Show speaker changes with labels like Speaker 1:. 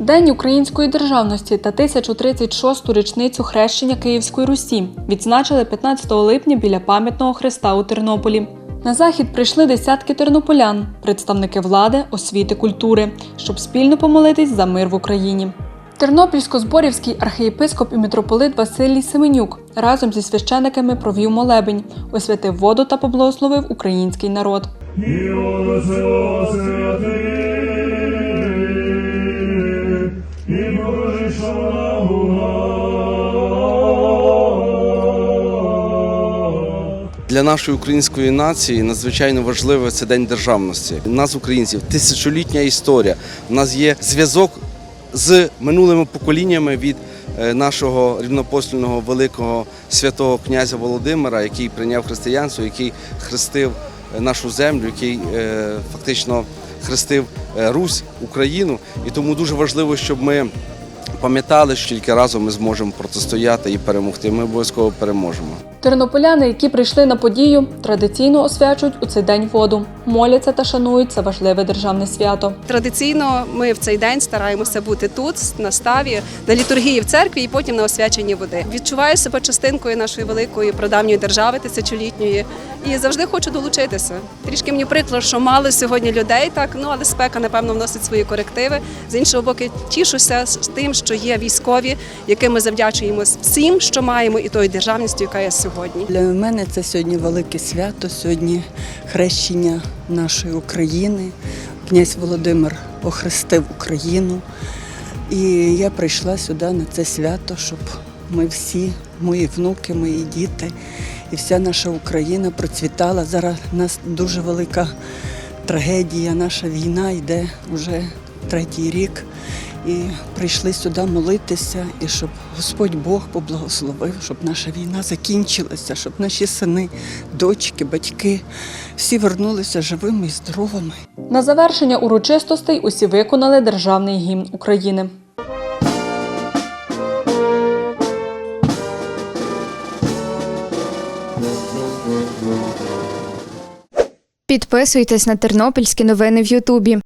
Speaker 1: День української державності та 1036-ту річницю хрещення Київської Русі відзначили 15 липня біля пам'ятного хреста у Тернополі. На захід прийшли десятки тернополян, представники влади, освіти, культури, щоб спільно помолитись за мир в Україні. Тернопільсько-зборівський архієпископ і митрополит Василій Семенюк разом зі священиками провів молебень, освятив воду та поблагословив український народ.
Speaker 2: І
Speaker 3: Для нашої української нації надзвичайно важливо це День державності. У нас, українців, тисячолітня історія. У нас є зв'язок з минулими поколіннями від е, нашого рівнопостільного великого святого князя Володимира, який прийняв християнство, який хрестив е, нашу землю, який е, фактично хрестив Русь, Україну. І тому дуже важливо, щоб ми пам'ятали, що тільки разом ми зможемо протистояти і перемогти. Ми обов'язково переможемо.
Speaker 1: Тернополяни, які прийшли на подію, традиційно освячують у цей день воду, моляться та шанують це важливе державне свято.
Speaker 4: Традиційно ми в цей день стараємося бути тут, на ставі, на літургії в церкві і потім на освяченні води. Відчуваю себе частинкою нашої великої прадавньої держави тисячолітньої і завжди хочу долучитися. Трішки мені прикро, що мало сьогодні людей, так ну але спека напевно вносить свої корективи. З іншого боку, тішуся з тим, що є військові, яким ми завдячуємо всім, що маємо, і тою державністю, яка є сьогодні.
Speaker 5: Для мене це сьогодні велике свято, сьогодні хрещення нашої України. Князь Володимир охрестив Україну. І я прийшла сюди на це свято, щоб ми всі, мої внуки, мої діти і вся наша Україна процвітала. Зараз у нас дуже велика трагедія, наша війна йде вже третій рік. І прийшли сюди молитися, і щоб Господь Бог поблагословив, щоб наша війна закінчилася, щоб наші сини, дочки, батьки всі вернулися живими і здоровими.
Speaker 1: На завершення урочистостей усі виконали державний гімн України.
Speaker 6: Підписуйтесь на тернопільські новини в Ютубі.